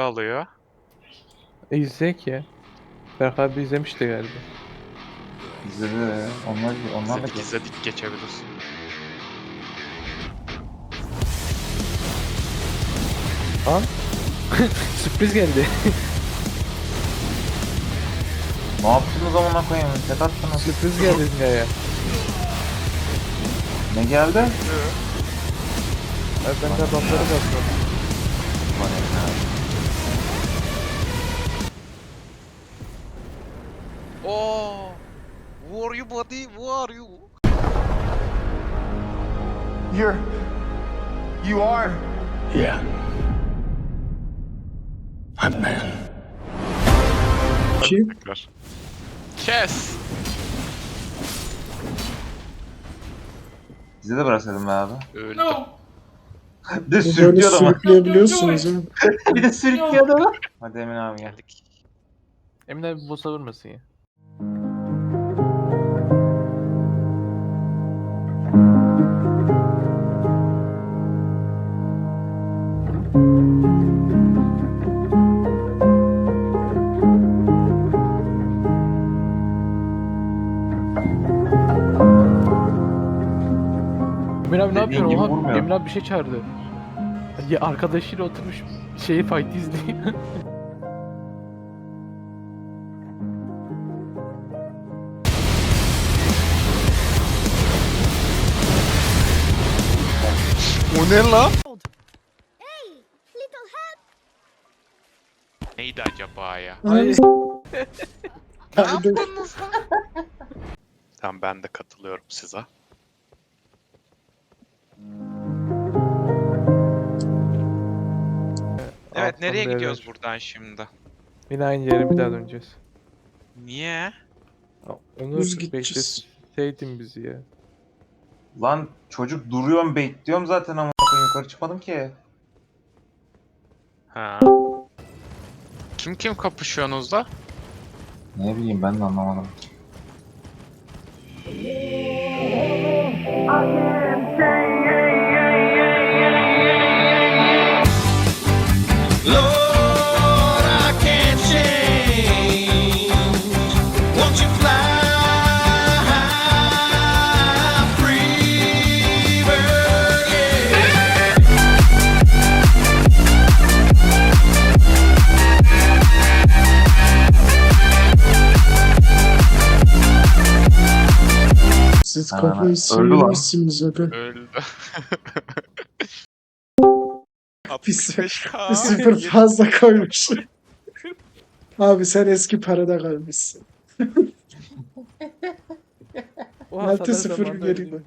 alıyor. E, izleyek ya. Berk abi izlemişti galiba. İzledi. Onlar, onlar da İzledik izledik geçebiliriz. Lan. Sürpriz geldi. Ne yaptınız amına koyayım? Tek attınız. Sürpriz geldi dünyaya. Ne geldi? Abi ben de buffları basmadım. Ulan ya. Oo! Who are you buddy? Who are you? You're. You are. Yeah. I'm man. Tekrar. Kes! Bize de bıraksaydım be abi. Öldü. Bir de Böyle sürüklüyor adamı. sürükleyebiliyorsunuz ha. bir de sürüklüyor adamı. Hadi Emin abi gel. Geldik. Emin abi bu boss'a vurmasın ya. Abi ne Dediğin yapıyor? gibi Oha vurmuyor. Emin abi bir şey çağırdı. Ya arkadaşıyla oturmuş şeyi fight izliyor. O ne help! Neydi acaba ya? Ay. Tamam ben de katılıyorum size. Evet nereye bir gidiyoruz buradan şimdi? Yine aynı yere bir daha döneceğiz. Niye? Onu Düz gideceğiz. bekleseydin bizi ya. Lan çocuk duruyorum bekliyorum zaten ama koyayım yukarı çıkmadım ki. Ha. Kim kim kapışıyorsunuz da? Ne bileyim ben de anlamadım. Siz Ha, kafayı öldü lan. sıyırmışsınız abi. Öldü. Bir, sı- 65K. bir sıfır fazla koymuş. Abi sen eski parada kalmışsın. 6 sıfır geri koy.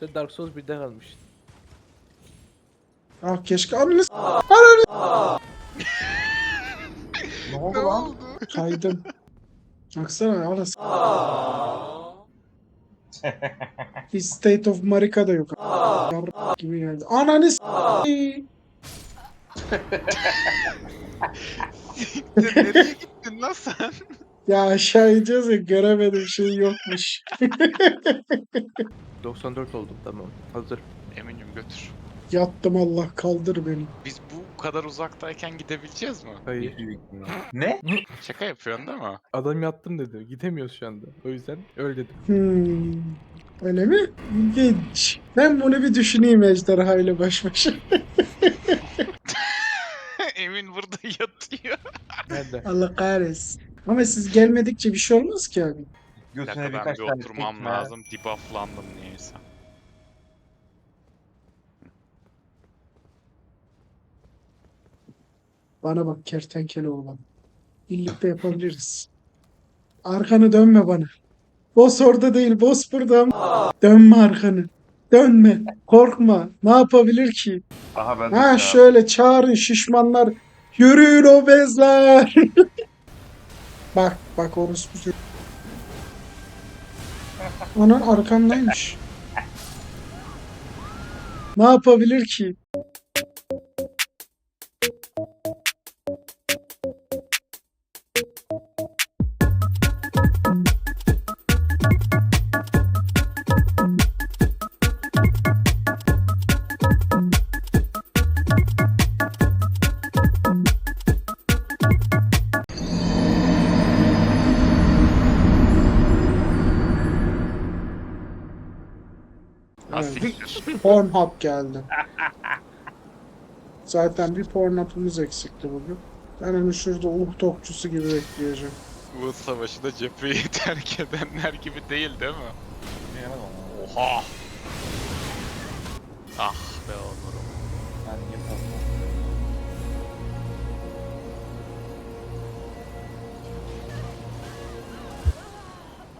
Sen Dark Souls 1'de kalmıştın. Ah keşke ananı s- Ne oldu lan? kaydım. Baksana orası. Bir State of Marika da yok. Yavru gibi geldi. Ananı s- Nereye gittin lan sen? Ya aşağı ineceğiz ya göremedim şey yokmuş. 94 oldum tamam. Hazır. Eminim götür. Yattım Allah kaldır beni. Biz bu kadar uzaktayken gidebileceğiz mi? Hayır. Ne? Şaka yapıyorsun değil mi? Adam yattım dedi. Gidemiyoruz şu anda. O yüzden öyle dedim. Hmm. Öyle mi? İlginç. Ben bunu bir düşüneyim ejderha ile baş başa. Emin burada yatıyor. Nerede? Allah kahretsin. Ama siz gelmedikçe bir şey olmaz ki abi. Bir Götüne dakika ben birkaç bir tane oturmam tekme. lazım. Debufflandım niyeyse. Bana bak kertenkele oğlan. Birlikte yapabiliriz. Arkanı dönme bana. Boss orada değil, boss burada. Dönme arkanı. Dönme. Korkma. Ne yapabilir ki? Aha ben Ha ya. şöyle çağırın şişmanlar. Yürüyün obezler. bak bak orospu. çocuğu. Onun arkandaymış. Ne yapabilir ki? Pornhub geldi. Zaten bir Pornhub'ımız eksikti bugün. Ben onu şurada uh topçusu gibi bekleyeceğim. Bu savaşında cepheyi terk edenler gibi değil değil mi? Oha! Ah be Onurum.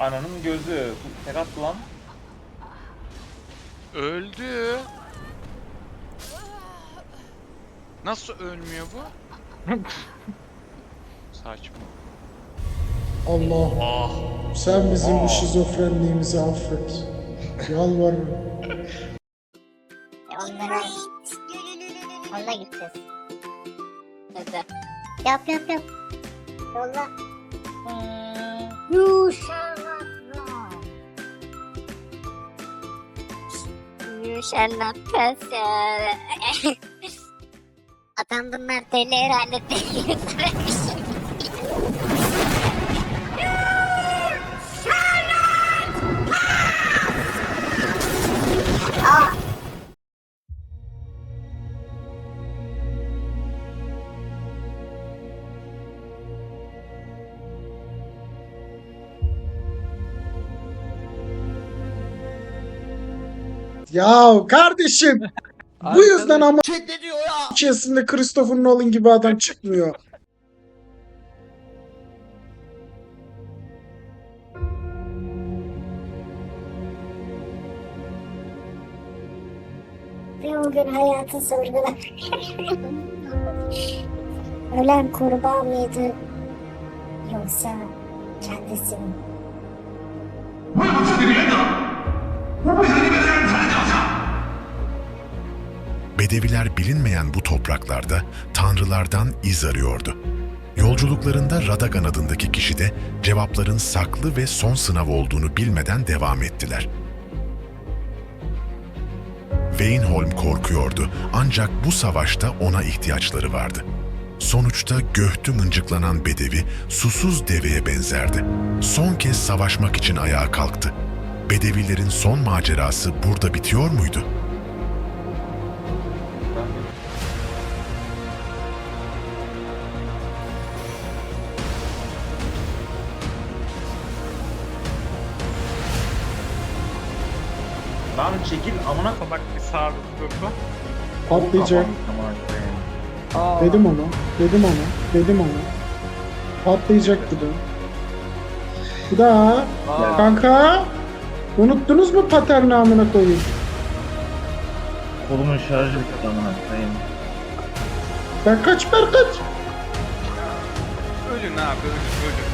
Ananın gözü. Ferhat lan. Öldü. Nasıl ölmüyor bu? Saçma. Allah Ah! sen bizim bu şizofrenliğimizi affet. Yalvarırım. E onlara Onunla gideceğiz. Hadi. Yap yap yap. Yolla. Hmm. You You shall not pass. Adam bunlar deli herhalde Ya kardeşim bu yüzden ama ne diyor ya? içerisinde Christopher Nolan gibi adam çıkmıyor. Ve o gün hayatı sorgular. Ölen kurbağa mıydı? Yoksa kendisi mi? Bedeviler bilinmeyen bu topraklarda tanrılardan iz arıyordu. Yolculuklarında Radagan adındaki kişi de cevapların saklı ve son sınav olduğunu bilmeden devam ettiler. Weinholm korkuyordu ancak bu savaşta ona ihtiyaçları vardı. Sonuçta göhtü mıncıklanan bedevi susuz deveye benzerdi. Son kez savaşmak için ayağa kalktı. Bedevilerin son macerası burada bitiyor muydu? Amına Salak bir sabit durdu. Patlayacak. Amına koyayım. Dedim ona. Dedim ona. Dedim ona. Patlayacak bu da. Bu da. Kanka. Unuttunuz mu paterni amına koyayım? Kolumun şarjı bitti amına koyayım. Ben kaç ben kaç. Ölün abi ölün ölün.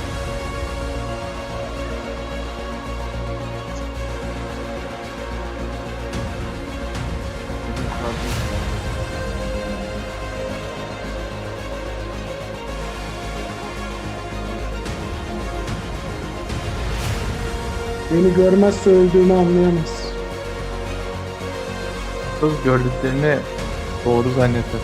Beni görmezse öldüğümü anlayamaz. Kız gördüklerini doğru zanneder.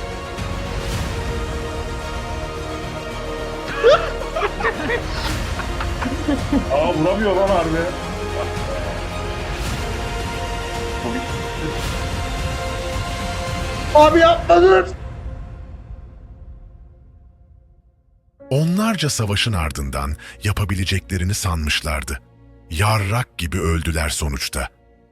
Aa vuramıyor lan harbi. Abi yapma dur. Onlarca savaşın ardından yapabileceklerini sanmışlardı. Yarrak gibi öldüler sonuçta.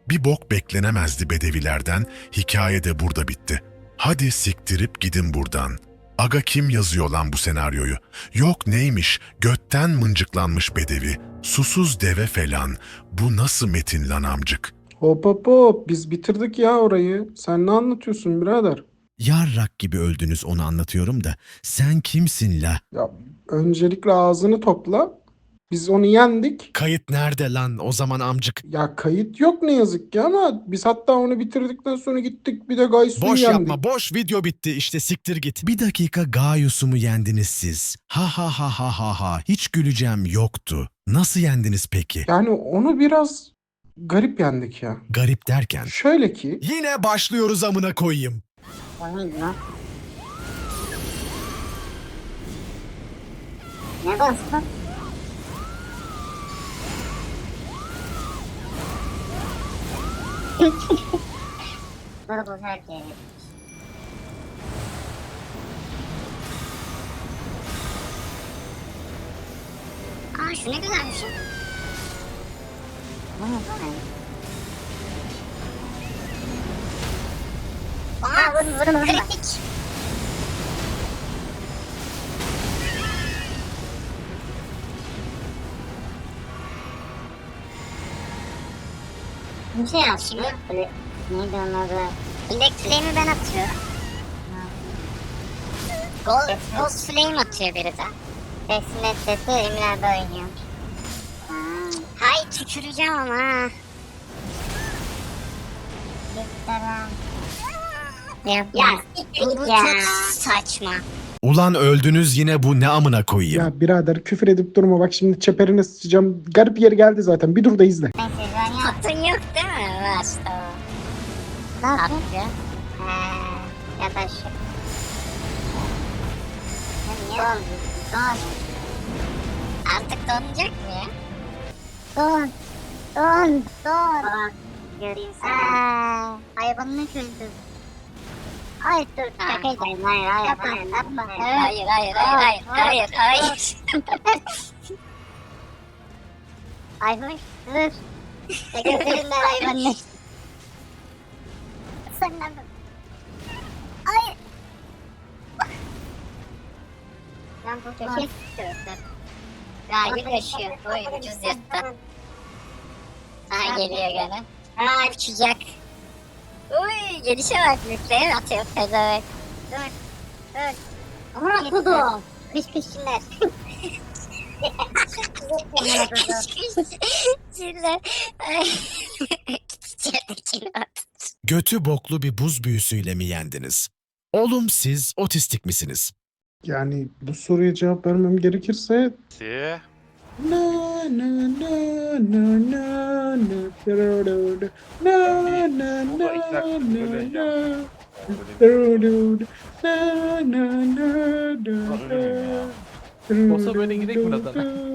Bir bok beklenemezdi bedevilerden, hikaye de burada bitti. Hadi siktirip gidin buradan. Aga kim yazıyor lan bu senaryoyu? Yok neymiş, götten mıncıklanmış bedevi, susuz deve falan. Bu nasıl metin lan amcık? Hop hop hop biz bitirdik ya orayı. Sen ne anlatıyorsun birader? Yarrak gibi öldünüz onu anlatıyorum da. Sen kimsin la? Ya öncelikle ağzını topla. Biz onu yendik. Kayıt nerede lan o zaman amcık? Ya kayıt yok ne yazık ki ama biz hatta onu bitirdikten sonra gittik bir de Gaysu'yu Boş yendik. yapma boş video bitti işte siktir git. Bir dakika Gaius'u mu yendiniz siz? Ha ha ha ha ha ha hiç güleceğim yoktu. Nasıl yendiniz peki? Yani onu biraz garip yendik ya. Garip derken. Şöyle ki Yine başlıyoruz amına koyayım. Ne bastın? Bunu bozar diye. Aa şu ne güzel bir şey. Bunu yapamıyorum. Aa vurun vurun vurun. Kritik. Bir şey şimdi. Böyle, neydi onun adı? Elektriğimi ben atıyorum. Ghost, Ghost Flame atıyor biri de. Teslim et sesi Emirler'de oynuyor. Hay tüküreceğim ama ha. Ya, ya bu, bu çok saçma. Ulan öldünüz yine bu ne amına koyayım. Ya birader küfür edip durma bak şimdi çeperine sıçacağım. Garip yeri geldi zaten. Bir dur da izle. Ben Patın yok değil mi? Var. Ne yapıyor? He, ya da şu. Don, don. Artık donacak mı ya? Don, don, don. Bak, göreyim seni. Aa, hayvanını çözdüm. Hayır dur, şakaydı. Hayır, hayır, hayır, hayır, yapma. Hayır, hayır, hayır, hayır, hayır, hayır. Ayhoş, dur. Götürünler hayvanını. Senden Hayır. Ben bu köşe Galiba yaşıyor. Oy ucuz yırttı. Ha geliyor gene. Ha uçacak. Uy gelişe bak nükleer atıyor pezevenk. Dur. Dur. Aman kudu. Kış kışçılar. Götü boklu bir buz büyüsüyle mi yendiniz? Oğlum siz otistik misiniz? Yani bu soruya cevap vermem gerekirse Si. na na na na na na na na na na Baba iki dakika na söyleyeceğim. na na na na na Olsa böyle girek mi radana?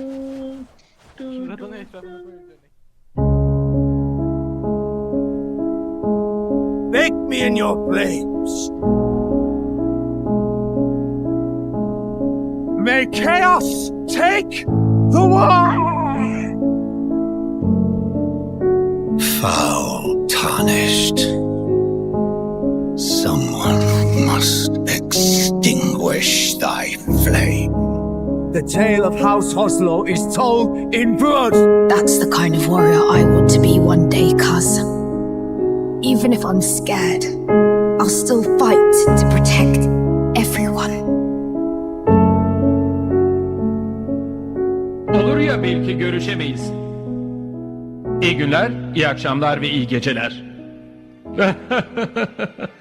Şuradan. Make me in your flames. May chaos take the world. Foul, tarnished. Someone must extinguish thy flame. The tale of House Oslo is told in blood. That's the kind of warrior I want to be one day, cuz. Even if I'm scared, I'll still fight to protect everyone. Olur ya belki görüşemeyiz. İyi günler, iyi akşamlar ve iyi geceler.